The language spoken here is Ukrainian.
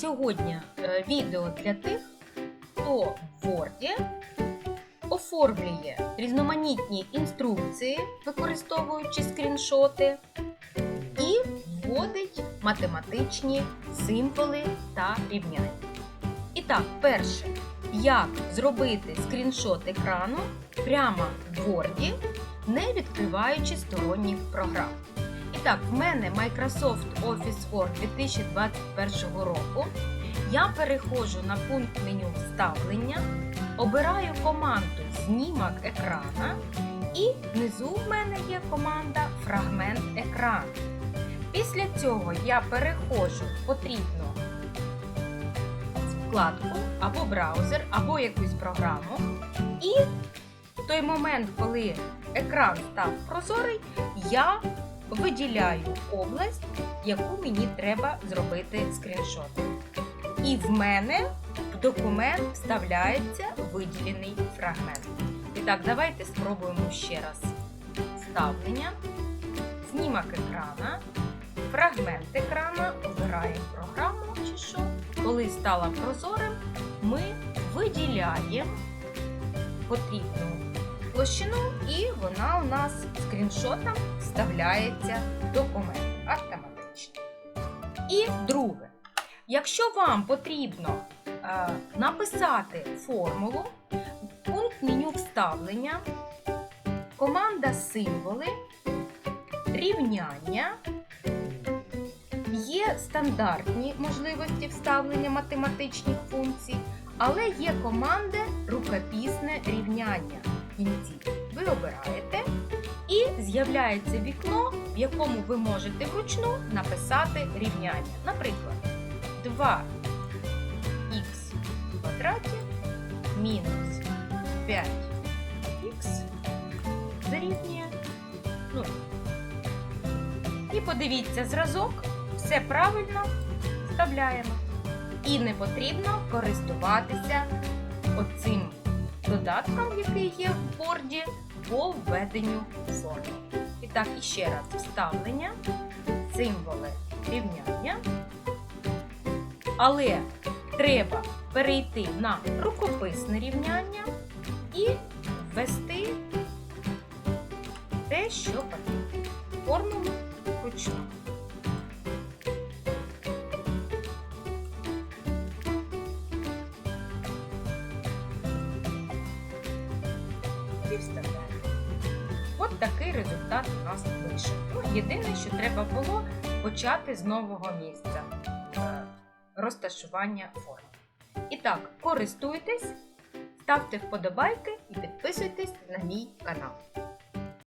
сьогодні е, відео для тих, хто в Word оформлює різноманітні інструкції, використовуючи скріншоти, і вводить математичні символи та рівняння. І так, перше, як зробити скріншот екрану прямо в Word, не відкриваючи сторонніх програм. І так, в мене Microsoft Office Word 2021 року. Я переходжу на пункт меню вставлення, обираю команду Знімок екрана і внизу в мене є команда Фрагмент екрану. Після цього я переходжу потрібну вкладку або браузер, або якусь програму. І в той момент, коли екран став прозорий, я виділяю область, яку мені треба зробити скріншот. І в мене в документ вставляється виділений фрагмент. І так, давайте спробуємо ще раз. Вставлення, знімок екрана, фрагмент екрана, обираємо програму чи що. Коли стала прозорим, ми виділяємо потрібну площину, і вона у нас скріншотом вставляється в документ автоматично. І друге, якщо вам потрібно е, написати формулу, пункт меню вставлення, команда символи, рівняння, є стандартні можливості вставлення математичних функцій, але є команда рукописне рівняння кінці. Ви обираєте і з'являється вікно, в якому ви можете вручну написати рівняння. Наприклад, 2х в квадраті мінус 5х дорівнює 0. І подивіться зразок, все правильно вставляємо. І не потрібно користуватися оцим додатком, який є в борді, по введенню форми. І так, іще раз вставлення, символи рівняння. Але треба перейти на рукописне рівняння і ввести те, що потрібно. Формулу вручну. І вставляємо. От такий результат у нас вийшов. Ну, єдине, що треба було почати з нового місця е, розташування форм. І так, користуйтесь, ставте вподобайки і підписуйтесь на мій канал.